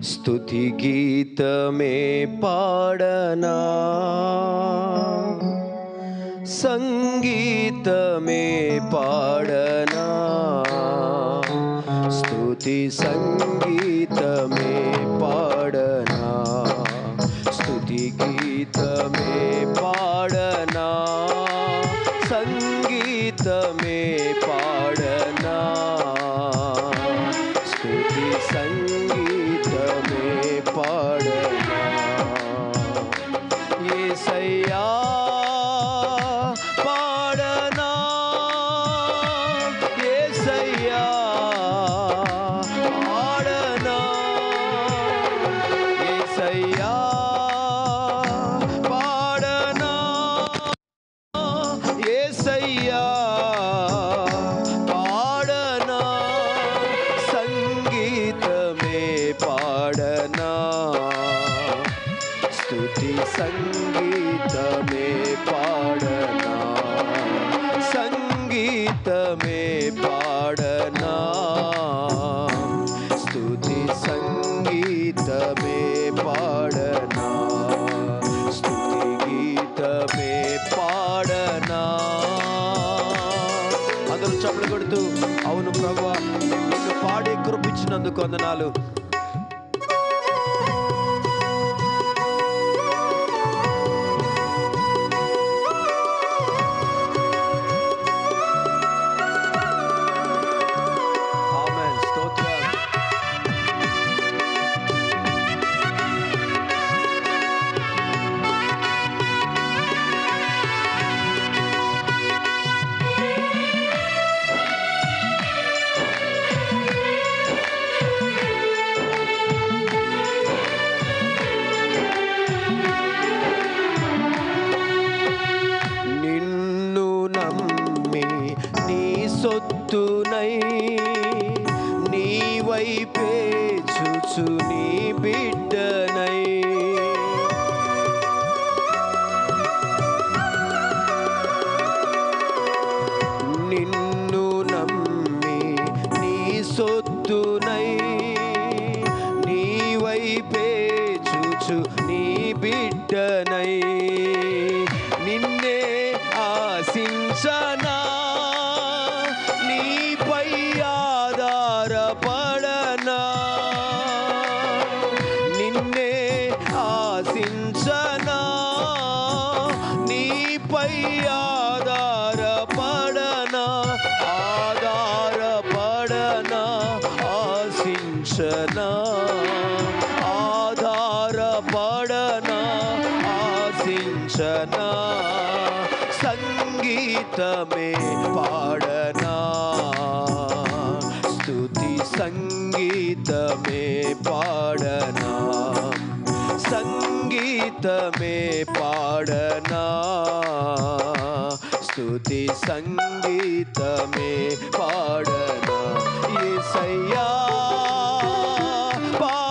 స్తుతి గీతమే పాడనా సంగీతమే పాడనా స్తుతి సంగీతమే పాడనా స్తుతి గీతమే పాడనా సంగీతమే పాడనా ప్రభా. పాడే కురిపించినందుకు వందనాలు. చూచు నీ బిడ్డనై. నిన్ను నమ్మి నీ సొత్తునై. నీ వైపే చూచు నీ బిడ్డనై. నిన్నే ఆశించనా. నీ ఆశించనా ఆధారపడనా ఆశించనా సంగీతమే పాడనా స్తుతి సంగీతమే పాడనా సంగీతమే పాడనా స్తుతి సంగీతమే పాడనా యేసయ్యా పాడనా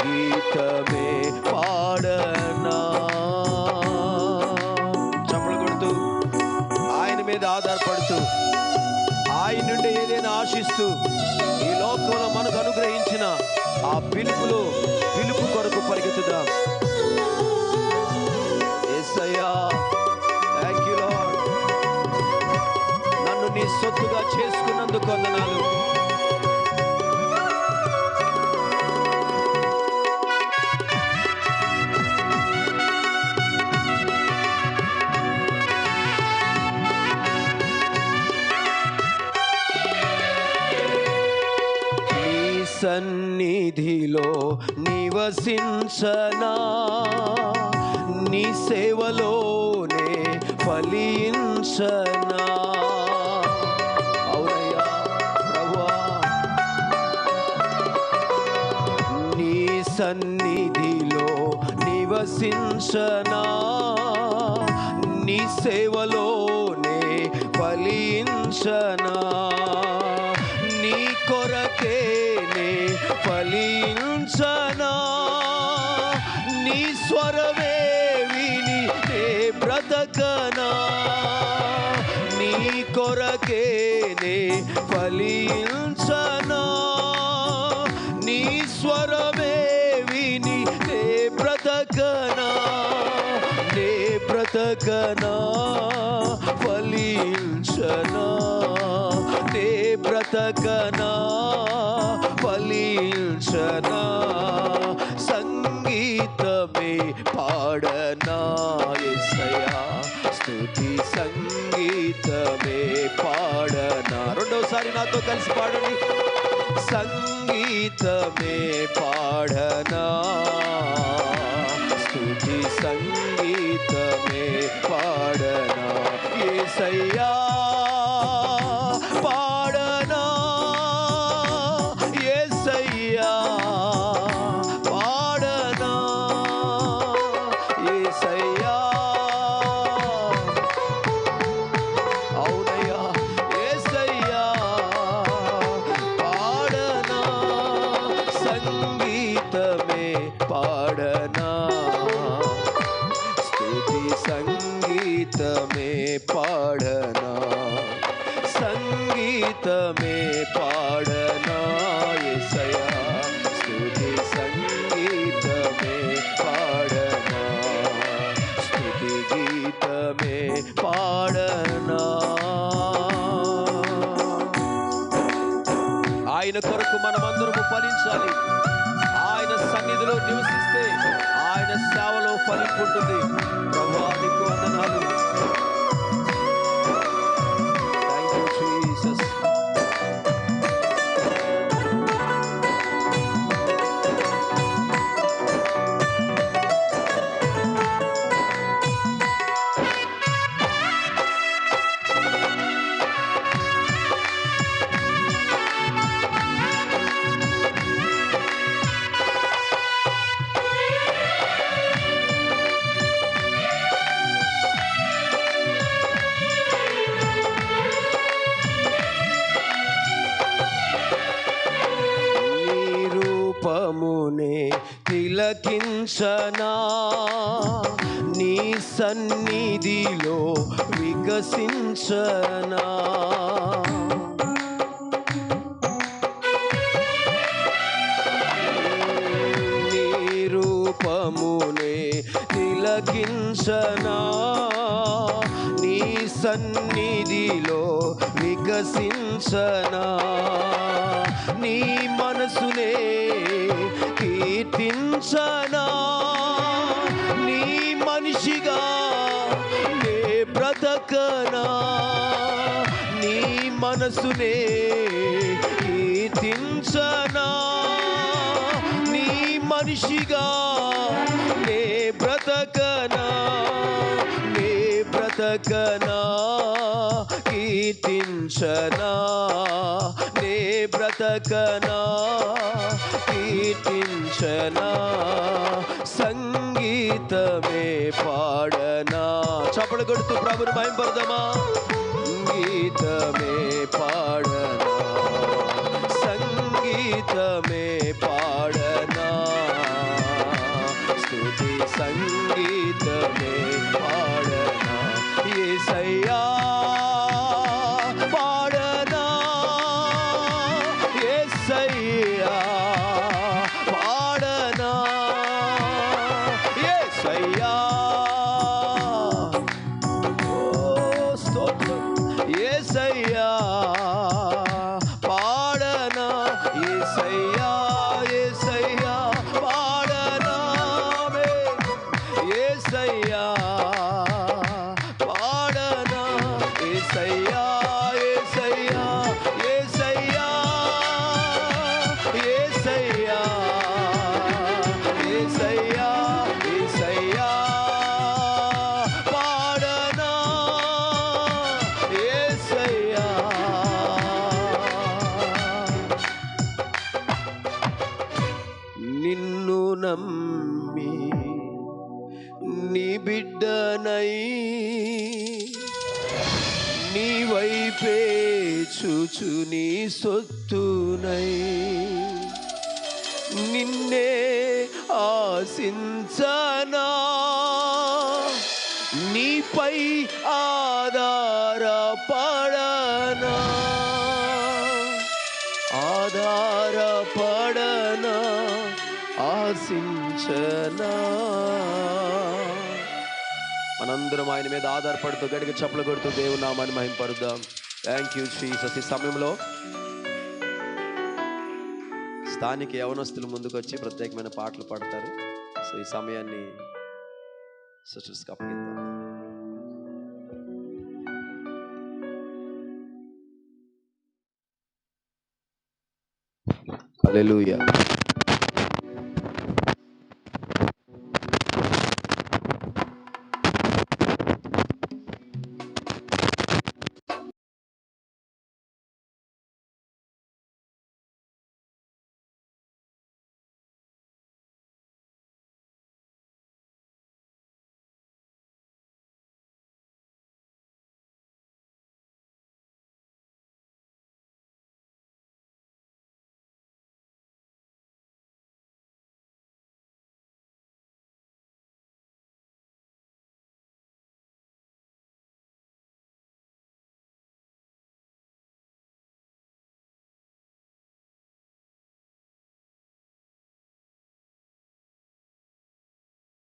గీతమే పాడనా? చప్పలు కొడుతూ ఆయన మీద ఆధారపడుతూ ఆయన నుండి ఏదైనా ఆశిస్తూ ఈ లోకంలో మనకు అనుగ్రహించిన ఆ పిలుపులో పిలుపు కొరకు పరిగెత్తుదాం. యేసయ్యా థ్యాంక్ యూ నన్ను నీ సొత్తుగా చేసుకున్నందుకు వందనాలు. సన్నిధిలో నివసించనా? నీ సేవలోనే ఫలించనా? అవునయ్యా ప్రభువా. నీ సన్నిధిలో నివసించనా? నీ సేవలోనే ఫలించనా? ఫలించనా పాడనాయసయా. స్థుతి సంగీతమే పాడనా. రెండోసారి నాతో కలిసి పాడండి. సంగీతమే పాడనా. స్థుతి సంగీతమే పాడనా. ఏసయ్యా. సంగీతమే పాడనా? సంగీతమే పాడనా ఏసయ్యా? స్తుతి సంగీతమే పాడనా? స్తుతి గీతమే పాడనా? ఆయన కొరకు మనమందరము ఫలించాలి. ఆయన సన్నిధిలో నివసిస్తే ఆయన సేవలో ఫలింపుంటుంది ప్రభు నీకు వందనాలు. తిలకించనా నీ సన్నిధిలో వికసించనా? నీ రూపమునే తిలకించనా? సన్నిధిలో వికసించనా? నీ మనసునే కీర్తించనా? నీ మనిషిగా నే బ్రతకనా? నీ మనసునే కీర్తించనా? నీ మనిషిగా నే బ్రతకనా? బ్రతకనా కీర్తించనా నే బ్రతకనా కీర్తించనా సంగీతమే పాడనా. చప్పడు కొడుతూ ప్రభుని భయంపడదామా? సంగీతమే పాడనా సంగీతమే say, uh, చూచు నీ సొత్తునై. నిన్నే ఆశించనా. నీపై ఆధారపడనా. ఆధారపడనా ఆశించనా. మనందరం ఆయన మీద ఆధారపడుతూ గడికి చప్పలు కొడుతూ దేవుని నామాన్ని మహింపరుద్దాం. థ్యాంక్ యూ జీసస్ ఈ సమయంలో స్థానిక యవనస్తులు ముందుకు వచ్చి ప్రత్యేకమైన పాటలు పాడతారు. సో ఈ సమయాన్ని సిస్టర్స్కి అప్పగిద్దాం Hallelujah.